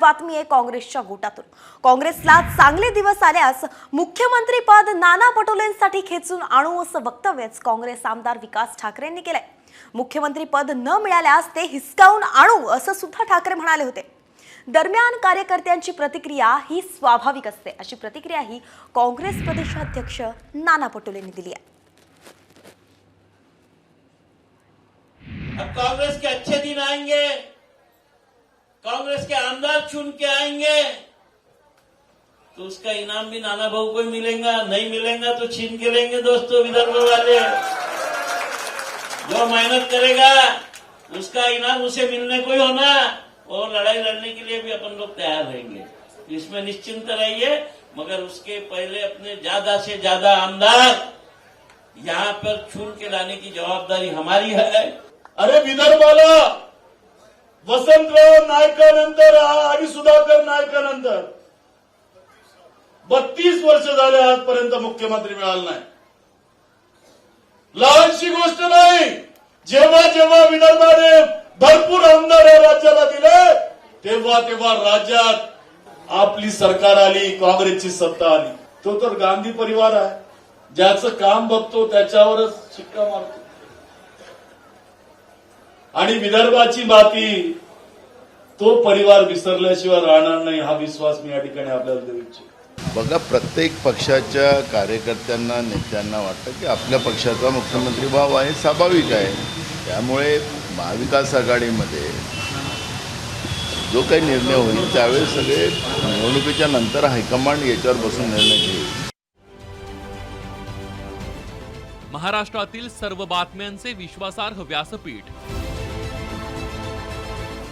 बातमी आहे काँग्रेसच्या गोटातून. काँग्रेसला चांगले दिवस आल्यास मुख्यमंत्री पद नाना पटोलेंसाठी खेचून आणू असं वक्तव्यच काँग्रेस आमदार विकास ठाकरेंनी केलंय. मुख्यमंत्री पद न मिळाल्यास ते हिसकावून आणू असं सुद्धा ठाकरे म्हणाले होते. दरम्यान कार्यकर्त्यांची प्रतिक्रिया ही स्वाभाविक असते. अशी प्रतिक्रिया ही काँग्रेस प्रदेशाध्यक्ष नाना पटोलेंनी दिली आहे. कांग्रेस के अच्छे दिन आएंगे। कांग्रेस के आमदार चुन के आएँगे तो उसका इनाम भी नाना भाऊ को मिलेगा, नहीं मिलेगा तो छीन के लेंगे दोस्तों विदर्भ वाले। जो मेहनत करेगा, उसका इनाम उसे मिलने को ही होना, और लड़ाई लड़ने के लिए भी अपन लोग तैयार रहेंगे। इसमें निश्चिंत रहिए, मगर उसके पहले अपने ज़्यादा से ज़्यादा आमदार यहाँ पर चुन के लाने की जवाबदारी हमारी है। अरे विदर्भाला वसंतराव नायकानंतर आणि सुधाकर नायकानंतर. बत्तीस वर्ष झाले आजपर्यंत मुख्यमंत्री मिळाला नाही. लहानशी गोष्ट नाही जेव्हा जेव्हा विदर्भाने भरपूर आमदार या राज्याला दिले तेव्हा तेव्हा राज्यात आपली सरकार आली काँग्रेसची सत्ता आली. तो तर गांधी परिवार आहे. ज्याचं काम बघतो त्याच्यावरच शिक्का मारतो. आणि विदर्भाची माती तो परिवार विसरल्याशिवाय राहणार नाही हा विश्वास मी या ठिकाणी आपल्याला देऊ इच्छितो. बघा प्रत्येक पक्षाच्या कार्यकर्त्यांना नेत्यांना वाटतं की आपल्या पक्षाचा मुख्यमंत्री भाव आहे स्वाभाविक आहे. त्यामुळे महाविकास आघाडीमध्ये जो काही निर्णय होईल त्यावेळेस सगळे निवडणुकीच्या नंतर हायकमांड याच्यावर बसून निर्णय घेईल. महाराष्ट्रातील सर्व बातम्यांचे विश्वासार्ह व्यासपीठ.